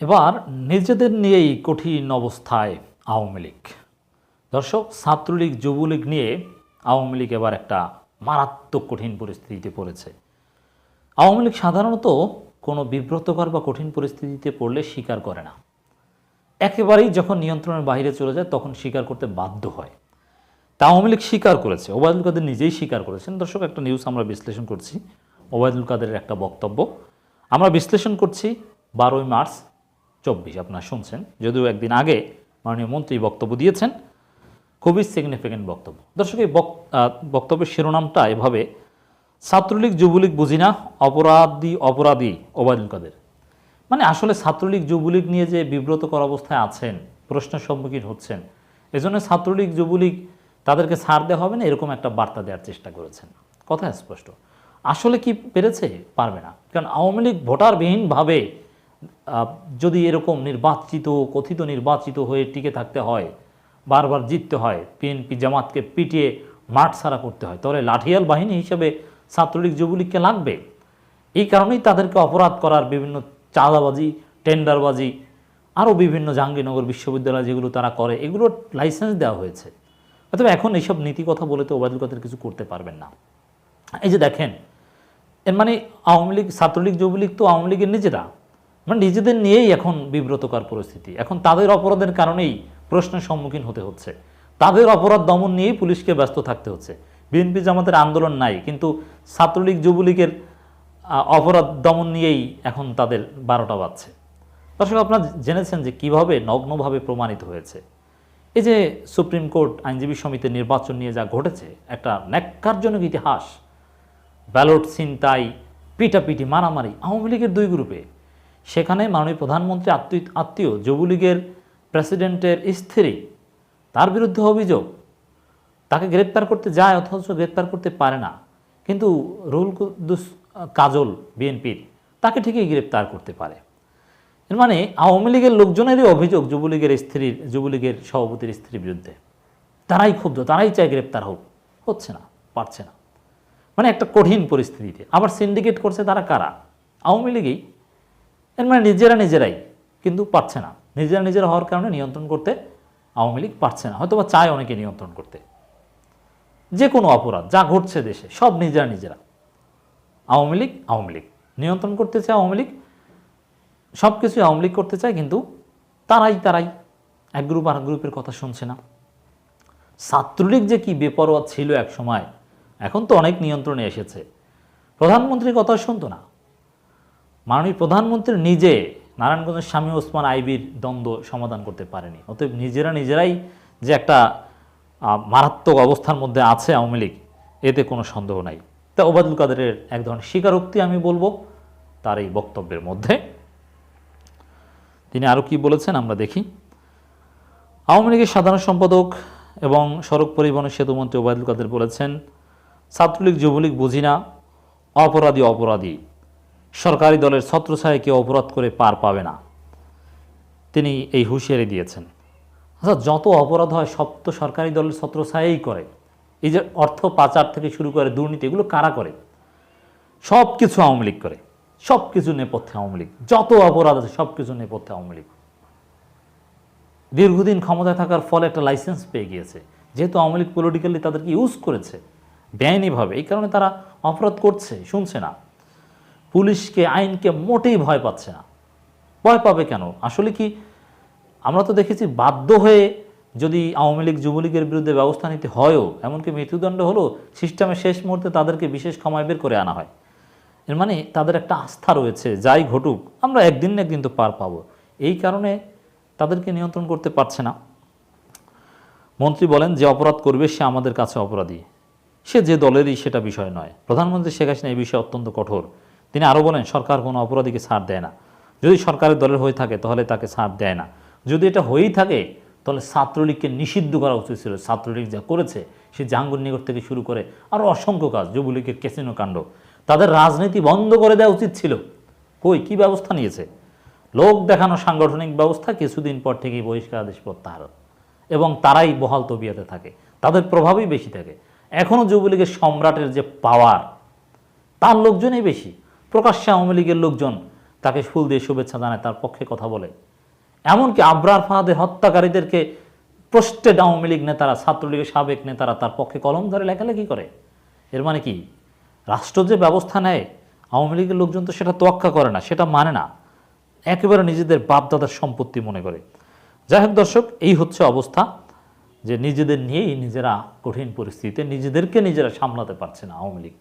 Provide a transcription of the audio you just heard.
এবার নিজেদের নিয়েই কঠিন অবস্থায় আওয়ামী লীগ। দর্শক, ছাত্রলীগ, যুবলীগ নিয়ে আওয়ামী লীগ এবার একটা মারাত্মক কঠিন পরিস্থিতিতে পড়েছে। আওয়ামী লীগ সাধারণত কোনো বিব্রতকর বা কঠিন পরিস্থিতিতে পড়লে স্বীকার করে না। একেবারেই যখন নিয়ন্ত্রণের বাইরে চলে যায়, তখন স্বীকার করতে বাধ্য হয়। তা আওয়ামী লীগ স্বীকার করেছে, ওবায়দুল কাদের নিজেই স্বীকার করেছেন। দর্শক, একটা নিউজ আমরা বিশ্লেষণ করছি, ওবায়দুল কাদেরের একটা বক্তব্য। আমরা বিশ্লেষণ করছি বারোই মার্চ চব্বিশ, আপনারা শুনছেন। যদিও একদিন আগে মাননীয় মন্ত্রী বক্তব্য দিয়েছেন, খুবই সিগনিফিক্যান্ট বক্তব্য। দর্শক, এই বক্তব্যের শিরোনামটা এভাবে, ছাত্রলীগ, যুবলীগ বুঝি না, অপরাধী অপরাধী, ওবায়দুল কাদের। মানে আসলে ছাত্রলীগ, যুবলীগ নিয়ে যে বিব্রতকর অবস্থায় আছেন প্রশ্নের সম্মুখীন হচ্ছেন, এজন্য ছাত্রলীগ, যুবলীগ তাদেরকে ছাড় দেওয়া হবে না, এরকম একটা বার্তা দেওয়ার চেষ্টা করেছেন। কথা স্পষ্ট। আসলে কি পেরেছে? পারবে না। কারণ আওয়ামী লীগ ভোটারবিহীনভাবে যদি এরকম নির্বাচিত, কথিত নির্বাচিত হয়ে টিকে থাকতে হয়, বারবার জিততে হয়, বিএনপি জামাতকে পিটিয়ে মাঠ ছাড়া করতে হয়, তাহলে লাঠিয়াল বাহিনী হিসেবে ছাত্রলীগ যুবলীগকে লাগবে? এই কারণেই তাদেরকে অপরাধ করার বিভিন্ন চাঁদাবাজি, টেন্ডারবাজি, আরও বিভিন্ন জাহাঙ্গীরনগর বিশ্ববিদ্যালয় যেগুলো তারা করে এগুলোর লাইসেন্স দেওয়া হয়েছে। অথবা এখন এইসব নীতি কথা বলে তো ওবায়দুল কাদের কিছু করতে পারবেন না। এই যে দেখেন, এর মানে আওয়ামী লীগ, ছাত্রলীগ, যুবলীগ তো আওয়ামী লীগের নিজেরা। মানে নিজেদের নিয়েই এখন বিব্রতকর পরিস্থিতি। এখন তাদের অপরাধের কারণেই প্রশ্নের সম্মুখীন হতে হচ্ছে। তাদের অপরাধ দমন নিয়েই পুলিশকে ব্যস্ত থাকতে হচ্ছে। বিএনপি জামাতের আন্দোলন নাই, কিন্তু ছাত্রলীগ, যুবলীগের অপরাধ দমন নিয়েই এখন তাদের বারোটা বাজছে। দর্শক, আপনারা জেনেছেন যে কীভাবে নগ্নভাবে প্রমাণিত হয়েছে। এই যে সুপ্রিম কোর্ট আইনজীবী সমিতির নির্বাচন নিয়ে যা ঘটেছে, একটা ন্যাক্কারজনক ইতিহাস। ব্যালট, ছিনতাই, পিটাপিটি, মারামারি আওয়ামী লীগের দুই গ্রুপে। সেখানে মাননীয় প্রধানমন্ত্রী আত্মীয় আত্মীয় যুবলীগের প্রেসিডেন্টের স্ত্রী, তার বিরুদ্ধে অভিযোগ। তাকে গ্রেপ্তার করতে যায় অথচ গ্রেপ্তার করতে পারে না। কিন্তু রুহুল কুদ্দুস কাজল, বিএনপির, তাকে ঠিকই গ্রেপ্তার করতে পারে। এর মানে আওয়ামী লীগের লোকজনেরই অভিযোগ যুবলীগের স্ত্রীর, যুবলীগের সভাপতির স্ত্রীর বিরুদ্ধে। তারাই ক্ষুব্ধ, তারাই চায় গ্রেপ্তার হোক। হচ্ছে না, পারছে না। মানে একটা কঠিন পরিস্থিতিতে। আবার সিন্ডিকেট করছে তারা কারা? আওয়ামী লীগই এর মানে নিজেরা নিজেরাই কিন্তু পারছে না। নিজেরা নিজেরা হওয়ার কারণে নিয়ন্ত্রণ করতে আওয়ামী লীগ পারছে না। হয়তো বা চায় অনেকে নিয়ন্ত্রণ করতে। যে কোনো অপরাধ, যা ঘটছে দেশে, সব নিজেরা নিজেরা। আওয়ামী লীগ আওয়ামী লীগ। নিয়ন্ত্রণ করতে চায় আওয়ামী লীগ সব কিছুই আওয়ামী লীগ করতে চায়, কিন্তু তারাই তারাই এক গ্রুপ আর গ্রুপের কথা শুনছে না। ছাত্রলীগ যে কি বেপরোয়া ছিল এক সময় এখন তো অনেক নিয়ন্ত্রণে এসেছে। প্রধানমন্ত্রীর কথা শুনতো না। মাননীয় প্রধানমন্ত্রী নিজে নারায়ণগঞ্জের স্বামী ওসমান আইবির দ্বন্দ্ব সমাধান করতে পারেনি। অতএব নিজেরা নিজেরাই যে একটা মারাত্মক অবস্থার মধ্যে আছে আওয়ামী লীগ, এতে কোনো সন্দেহ নাই। তা ওবায়দুল কাদেরের এক ধরনের স্বীকারোক্তি আমি বলব, তার এই বক্তব্যের মধ্যে। তিনি আরও কি বলেছেন আমরা দেখি। আওয়ামী লীগের সাধারণ সম্পাদক এবং সড়ক পরিবহন সেতুমন্ত্রী ওবায়দুল কাদের বলেছেন, ছাত্রলীগ, যুবলীগ বুঝি না, অপরাধী অপরাধী। সরকারি দলের ছত্রছায়ায় কেউ অপরাধ করে পার পাবে না। তিনি এই হুঁশিয়ারি দিয়েছেন। আচ্ছা যত অপরাধ হয়, সব তো সরকারি দলের ছত্রছায়াই করে। এই যে অর্থ পাচার থেকে শুরু করে দুর্নীতি, এগুলো কারা করে? সব কিছু আওয়ামী লীগ করে। সব কিছু নেপথ্যে আওয়ামী লীগ। যত অপরাধ আছে সব কিছু নেপথ্যে আওয়ামী লীগ। দীর্ঘদিন ক্ষমতায় থাকার ফলে একটা লাইসেন্স পেয়ে গিয়েছে। যেহেতু আওয়ামী লীগ পলিটিক্যালি তাদেরকে ইউজ করেছে, বেআইনিভাবে, এই কারণে তারা অপরাধ করছে, শুনছে না। পুলিশকে, আইনকে মোটেই ভয় পাচ্ছে না। ভয় পাবে কেন? আসলে কি, আমরা তো দেখেছি বাধ্য হয়ে যদি আওয়ামী লীগ, যুবলীগের বিরুদ্ধে ব্যবস্থা নিতে হয়ও, এমনকি মৃত্যুদণ্ড হলো সিস্টেমের শেষ মুহূর্তে তাদেরকে বিশেষ ক্ষমায় বের করে আনা হয়। এর মানে তাদের একটা আস্থা রয়েছে, যাই ঘটুক, আমরা একদিন না একদিন তো পার পাবো। এই কারণে তাদেরকে নিয়ন্ত্রণ করতে পারছে না। মন্ত্রী বলেন, যে অপরাধ করবে, সে আমাদের কাছে অপরাধী। সে যে দলেরই সেটা বিষয় নয়। প্রধানমন্ত্রী শেখ হাসিনা এই বিষয়ে অত্যন্ত কঠোর। তিনি আরও বলেন, সরকার কোনো অপরাধীকে ছাড় দেয় না। যদি সরকারের দলের হয়ে থাকে, তাহলে তাকে ছাড় দেয় না। যদি এটা হয়েই থাকে, তাহলে ছাত্রলীগকে নিষিদ্ধ করা উচিত ছিল। ছাত্রলীগ যা করেছে, সে জাহাঙ্গুর নিকট থেকে শুরু করে আরও অসংখ্য কাজ, যুবলীগের কেসিনো কাণ্ড। তাদের রাজনীতি বন্ধ করে দেওয়া উচিত ছিল। কই, কি ব্যবস্থা নিয়েছে? লোক দেখানো সাংগঠনিক ব্যবস্থা কিছুদিন পর থেকেই বহিষ্কার আদেশ প্রত্যাহার। এবং তারাই বহাল তবিয়াতে থাকে। তাদের প্রভাবই বেশি থাকে। এখনও যুবলীগের সম্রাটের যে পাওয়ার তার লোকজনই বেশি। প্রকাশ্যে আওয়ামী লীগের লোকজন তাকে ফুল দিয়ে শুভেচ্ছা জানায়, তার পক্ষে কথা বলে। এমনকি আবরার ফাহাদের হত্যাকারীদেরকে প্রস্টেড আওয়ামী লীগ নেতারা, ছাত্রলীগের সাবেক নেতারা তার পক্ষে কলম ধরে লেখালেখি করে। এর মানে কি? রাষ্ট্র যে ব্যবস্থা নেয়, আওয়ামী লীগের লোকজন তো সেটা তোয়াক্কা করে না, সেটা মানে না। একেবারে নিজেদের বাপদাদার সম্পত্তি মনে করে। যাই হোক দর্শক, এই হচ্ছে অবস্থা যে নিজেদের নিয়েই নিজেরা কঠিন পরিস্থিতিতে নিজেদেরকে নিজেরা সামলাতে পারছে না আওয়ামী লীগ।